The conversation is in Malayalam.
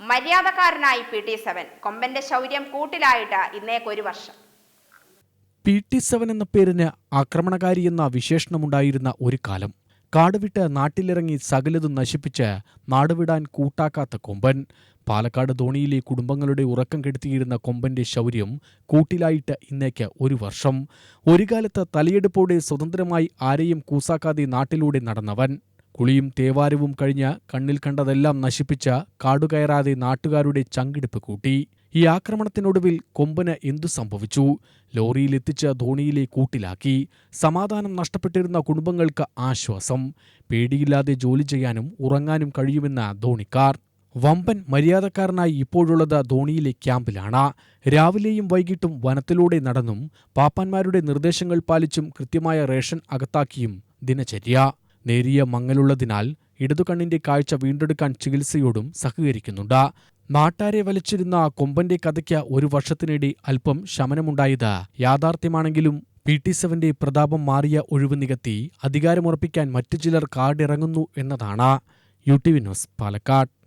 മര്യാദക്കാരനായി പി ടി സെവൻ. കൊമ്പന്റെ ശൗര്യം കൂട്ടിലായിട്ട് ഇന്നേക്കൊരു വർഷം. പി ടി സെവൻ എന്ന പേരിന് ആക്രമണകാരി എന്ന വിശേഷണമുണ്ടായിരുന്ന ഒരു കാലം. കാടുവിട്ട് നാട്ടിലിറങ്ങി സകലതും നശിപ്പിച്ച് നാടുവിടാൻ കൂട്ടാക്കാത്ത കൊമ്പൻ. പാലക്കാട് ധോണിയിലെ കുടുംബങ്ങളുടെ ഉറക്കം കെടുത്തിയിരുന്ന കൊമ്പന്റെ ശൗര്യം കൂട്ടിലായിട്ട് ഇന്നേക്ക് ഒരു വർഷം. ഒരു കാലത്ത് തലയെടുപ്പോടെ സ്വതന്ത്രമായി ആരെയും കൂസാക്കാതെ നാട്ടിലൂടെ നടന്നവൻ. കുളിയും തേവാരവും കഴിഞ്ഞ കണ്ണിൽ കണ്ടതെല്ലാം നശിപ്പിച്ച കാടുകയറാതെ നാട്ടുകാരുടെ ചങ്കിടിപ്പ് കൂട്ടി. ഈ ആക്രമണത്തിനൊടുവിൽ കൊമ്പന് എന്തു സംഭവിച്ചു? ലോറിയിലെത്തിച്ച് ധോണിയിലെ കൂട്ടിലാക്കി. സമാധാനം നഷ്ടപ്പെട്ടിരുന്ന കുടുംബങ്ങൾക്ക് ആശ്വാസം. പേടിയില്ലാതെ ജോലി ചെയ്യാനും ഉറങ്ങാനും കഴിയുമെന്ന ധോണിക്കാർ. വമ്പൻ മര്യാദക്കാരനായി ഇപ്പോഴുള്ളത് ധോണിയിലെ ക്യാമ്പിലാണ്. രാവിലെയും വൈകിട്ടും വനത്തിലൂടെ നടന്നും പാപ്പാന്മാരുടെ നിർദ്ദേശങ്ങൾ പാലിച്ചും കൃത്യമായ റേഷൻ അകത്താക്കിയും ദിനചര്യ. നേരിയ മങ്ങലുള്ളതിനാൽ ഇടതുകണ്ണിന്റെ കാഴ്ച വീണ്ടെടുക്കാൻ ചികിത്സയോടും സഹകരിക്കുന്നുണ്ട്. നാട്ടാരെ വലിച്ചിരുന്ന കൊമ്പന്റെ കഥയ്ക്ക് ഒരു വർഷത്തിനിടെ അല്പം ശമനമുണ്ടായത്. യാഥാർത്ഥ്യമാണെങ്കിലും പി ടി സെവന്റെ പ്രതാപം മാറിയ ഒഴിവ് നികത്തി അധികാരമുറപ്പിക്കാൻ മറ്റു ചിലർ കാർഡിറങ്ങുന്നു എന്നതാണ്. U T V news Palakkad.